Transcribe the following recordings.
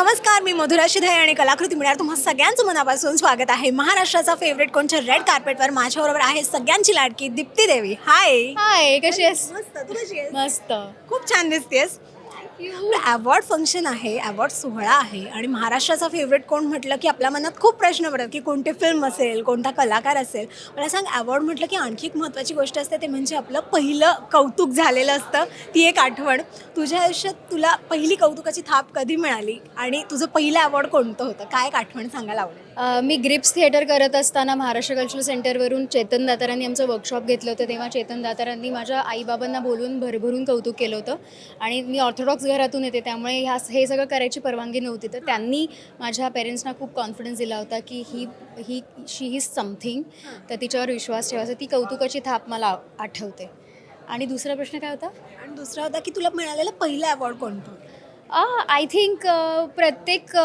नमस्कार मी मधुरा शिधाई आणि कलाकृती मिळणार तुम्हा सगळ्यांचं मनापासून स्वागत आहे. महाराष्ट्राचा फेवरेट कोणच्या रेड कार्पेटवर माझ्याबरोबर आहे सगळ्यांची लाडकी दीप्ती देवी. हाय हाय कशी आहेस? मस्त तू कशी आहेस? मस्त. खूप छान दिसतेस. अवॉर्ड फंक्शन आहे अवॉर्ड सोहळा आहे आणि महाराष्ट्राचा फेवरेट कोण म्हटलं की आपल्या मनात खूप प्रश्न पडतात की कोणते फिल्म असेल कोणता कलाकार असेल. मला सांग अवॉर्ड म्हटलं की आणखी एक महत्त्वाची गोष्ट असते ते म्हणजे आपलं पहिलं कौतुक झालेलं असतं. ती एक आठवण. तुझ्या आयुष्यात तुला पहिली कौतुकाची थाप कधी मिळाली? आणि तुझं पहिलं अवॉर्ड कोणतं होतं? काय एक आठवण सांगायला आवडेल? मी ग्रिप्स थिएटर करत असताना महाराष्ट्र कल्चरल सेंटरवरून चेतन दातारांनी आमचं वर्कशॉप घेतलं होतं. तेव्हा चेतन दातारांनी माझ्या आईबाबांना बोलून भरभरून कौतुक केलं होतं. आणि मी ऑर्थोडॉक्स घरातून येते त्यामुळे ह्या हे सगळं करायची परवानगी नव्हती. तर त्यांनी माझ्या पेरेंट्सना खूप कॉन्फिडन्स दिला होता की ही ही शी इज समथिंग तर तिच्यावर विश्वास ठेवायचा ती कौतुकाची थाप मला आठवते. आणि दुसरा प्रश्न काय होता? आणि दुसरा होता की तुला मिळालेला पहिलं अवॉर्ड कोणतं? आय थिंक प्रत्येक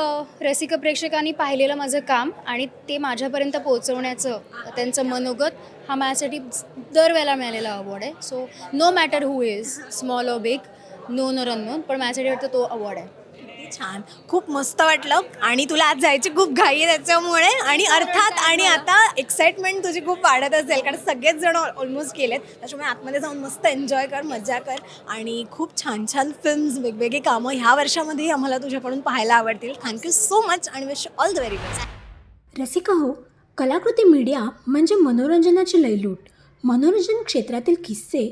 रसिक प्रेक्षकांनी पाहिलेलं माझं काम आणि ते माझ्यापर्यंत पोहोचवण्याचं त्यांचं मनोगत हा माझ्यासाठी दरवेळेला मिळालेला अवॉर्ड आहे. So no matter who is small or big न रन नोन पण माझ्यासाठी वाटतं तो अवॉर्ड आहे. छान. खूप मस्त वाटलं आणि तुला आज जायची खूप घाई आहे त्याच्यामुळे आणि अर्थात आणि आता एक्साइटमेंट तुझी खूप वाढत असेल कारण सगळेच जण ऑलमोस्ट केलेत त्याच्यामुळे आतमध्ये जाऊन मस्त एन्जॉय कर मजा कर आणि खूप छान छान फिल्म्स वेगवेगळी कामं ह्या वर्षामध्येही आम्हाला तुझ्याकडून पाहायला आवडतील. थँक्यू सो मच आणि wish all the very best Rasika हो कलाकृती मीडिया म्हणजे मनोरंजनाची लयलूट. मनोरंजन क्षेत्रातील किस्से